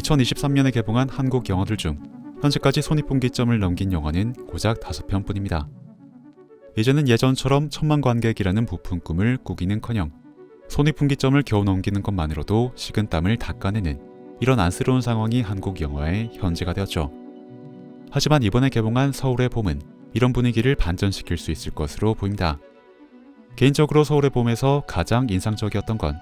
2023년에 개봉한 한국 영화들 중 현재까지 손익분기점을 넘긴 영화는 고작 5편뿐입니다. 이제는 예전처럼 천만 관객이라는 부푼 꿈을 꾸기는커녕 손익분기점을 겨우 넘기는 것만으로도 식은땀을 닦아내는 이런 안쓰러운 상황이 한국 영화의 현재가 되었죠. 하지만 이번에 개봉한 서울의 봄은 이런 분위기를 반전시킬 수 있을 것으로 보입니다. 개인적으로 서울의 봄에서 가장 인상적이었던 건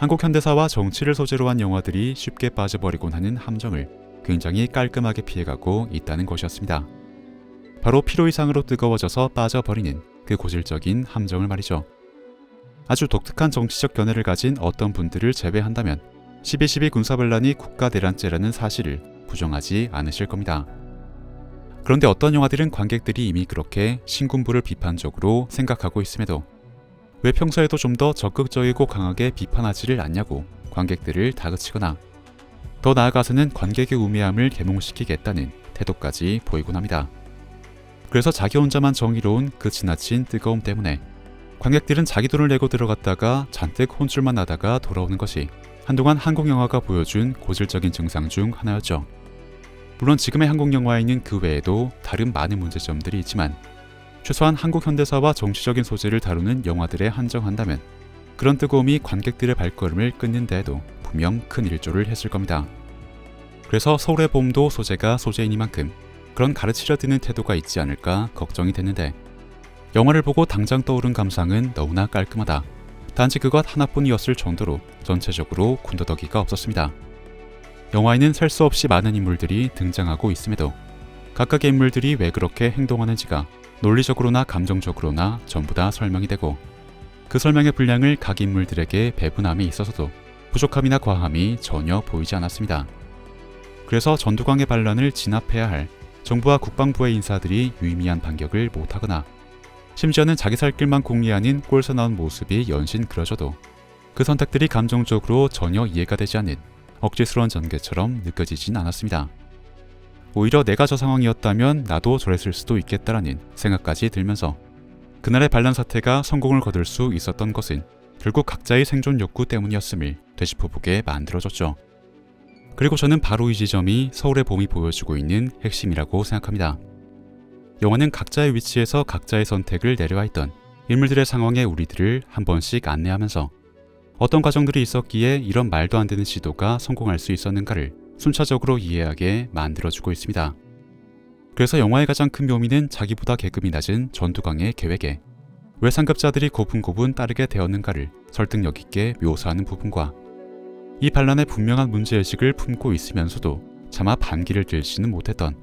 한국 현대사와 정치를 소재로 한 영화들이 쉽게 빠져버리곤 하는 함정을 굉장히 깔끔하게 피해가고 있다는 것이었습니다. 바로 필요 이상으로 뜨거워져서 빠져버리는 그 고질적인 함정을 말이죠. 아주 독특한 정치적 견해를 가진 어떤 분들을 제외한다면 12.12 군사반란이 국가 대란죄라는 사실을 부정하지 않으실 겁니다. 그런데 어떤 영화들은 관객들이 이미 그렇게 신군부를 비판적으로 생각하고 있음에도 왜 평소에도 좀 더 적극적이고 강하게 비판하지를 않냐고 관객들을 다그치거나 더 나아가서는 관객의 우매함을 계몽시키겠다는 태도까지 보이곤 합니다. 그래서 자기 혼자만 정의로운 그 지나친 뜨거움 때문에 관객들은 자기 돈을 내고 들어갔다가 잔뜩 혼쭐만 나다가 돌아오는 것이 한동안 한국 영화가 보여준 고질적인 증상 중 하나였죠. 물론 지금의 한국 영화에는 그 외에도 다른 많은 문제점들이 있지만 최소한 한국 현대사와 정치적인 소재를 다루는 영화들에 한정한다면 그런 뜨거움이 관객들의 발걸음을 끊는 데에도 분명 큰 일조를 했을 겁니다. 그래서 서울의 봄도 소재가 소재이니만큼 그런 가르치려 드는 태도가 있지 않을까 걱정이 됐는데 영화를 보고 당장 떠오른 감상은 너무나 깔끔하다. 단지 그것 하나뿐이었을 정도로 전체적으로 군더더기가 없었습니다. 영화에는 셀 수 없이 많은 인물들이 등장하고 있음에도 각각의 인물들이 왜 그렇게 행동하는지가 논리적으로나 감정적으로나 전부 다 설명이 되고 그 설명의 분량을 각 인물들에게 배분함이 있어서도 부족함이나 과함이 전혀 보이지 않았습니다. 그래서 전두광의 반란을 진압해야 할 정부와 국방부의 인사들이 유의미한 반격을 못하거나 심지어는 자기 살 길만 공리하는 꼴사 나온 모습이 연신 그려져도 그 선택들이 감정적으로 전혀 이해가 되지 않는 억지스러운 전개처럼 느껴지진 않았습니다. 오히려 내가 저 상황이었다면 나도 저랬을 수도 있겠다라는 생각까지 들면서 그날의 반란 사태가 성공을 거둘 수 있었던 것은 결국 각자의 생존 욕구 때문이었음을 되짚어보게 만들어졌죠. 그리고 저는 바로 이 지점이 서울의 봄이 보여주고 있는 핵심이라고 생각합니다. 영화는 각자의 위치에서 각자의 선택을 내려와 있던 인물들의 상황에 우리들을 한 번씩 안내하면서 어떤 과정들이 있었기에 이런 말도 안 되는 시도가 성공할 수 있었는가를 순차적으로 이해하게 만들어주고 있습니다. 그래서 영화의 가장 큰 묘미는 자기보다 계급이 낮은 전두광의 계획에 왜 상급자들이 고분고분 따르게 되었는가를 설득력 있게 묘사하는 부분과 이 반란의 분명한 문제의식을 품고 있으면서도 차마 반기를 들지는 못했던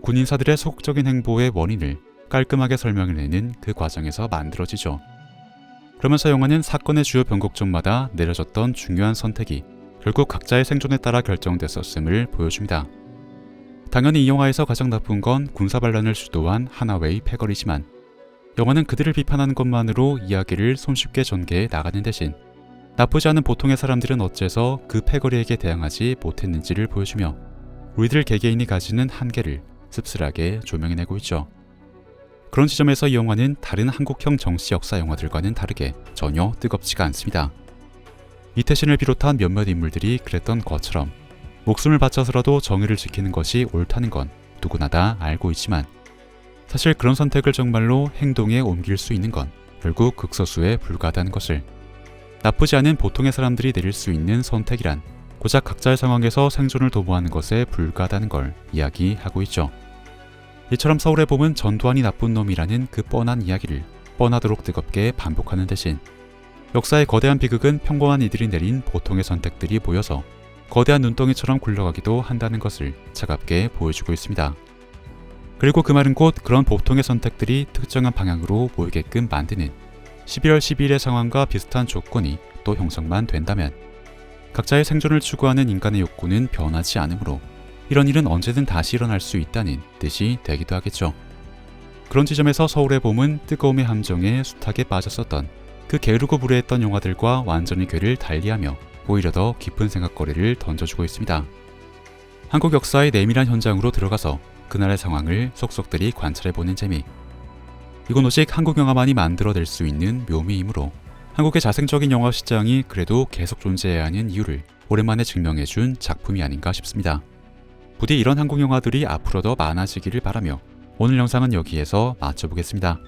군인사들의 소극적인 행보의 원인을 깔끔하게 설명해내는 그 과정에서 만들어지죠. 그러면서 영화는 사건의 주요 변곡점마다 내려졌던 중요한 선택이 결국 각자의 생존에 따라 결정됐었음을 보여줍니다. 당연히 이 영화에서 가장 나쁜 건 군사반란을 주도한 하나웨이 패거리지만 영화는 그들을 비판하는 것만으로 이야기를 손쉽게 전개해 나가는 대신 나쁘지 않은 보통의 사람들은 어째서 그 패거리에게 대항하지 못했는지를 보여주며 우리들 개개인이 가지는 한계를 씁쓸하게 조명해내고 있죠. 그런 지점에서 이 영화는 다른 한국형 정치 역사 영화들과는 다르게 전혀 뜨겁지가 않습니다. 이태신을 비롯한 몇몇 인물들이 그랬던 것처럼 목숨을 바쳐서라도 정의를 지키는 것이 옳다는 건 누구나 다 알고 있지만 사실 그런 선택을 정말로 행동에 옮길 수 있는 건 결국 극소수에 불과하다는 것을 나쁘지 않은 보통의 사람들이 내릴 수 있는 선택이란 고작 각자의 상황에서 생존을 도모하는 것에 불과하다는 걸 이야기하고 있죠. 이처럼 서울의 봄은 전두환이 나쁜 놈이라는 그 뻔한 이야기를 뻔하도록 뜨겁게 반복하는 대신 역사의 거대한 비극은 평범한 이들이 내린 보통의 선택들이 보여서 거대한 눈덩이처럼 굴러가기도 한다는 것을 차갑게 보여주고 있습니다. 그리고 그 말은 곧 그런 보통의 선택들이 특정한 방향으로 보이게끔 만드는 12월 12일의 상황과 비슷한 조건이 또 형성만 된다면 각자의 생존을 추구하는 인간의 욕구는 변하지 않으므로 이런 일은 언제든 다시 일어날 수 있다는 뜻이 되기도 하겠죠. 그런 지점에서 서울의 봄은 뜨거움의 함정에 숱하게 빠졌었던 그 게으르고 무례했던 영화들과 완전히 궤를 달리하며 오히려 더 깊은 생각거리를 던져주고 있습니다. 한국 역사의 내밀한 현장으로 들어가서 그날의 상황을 속속들이 관찰해보는 재미. 이건 오직 한국 영화만이 만들어낼 수 있는 묘미이므로 한국의 자생적인 영화 시장이 그래도 계속 존재해야 하는 이유를 오랜만에 증명해준 작품이 아닌가 싶습니다. 부디 이런 한국 영화들이 앞으로 더 많아지기를 바라며 오늘 영상은 여기에서 마쳐보겠습니다.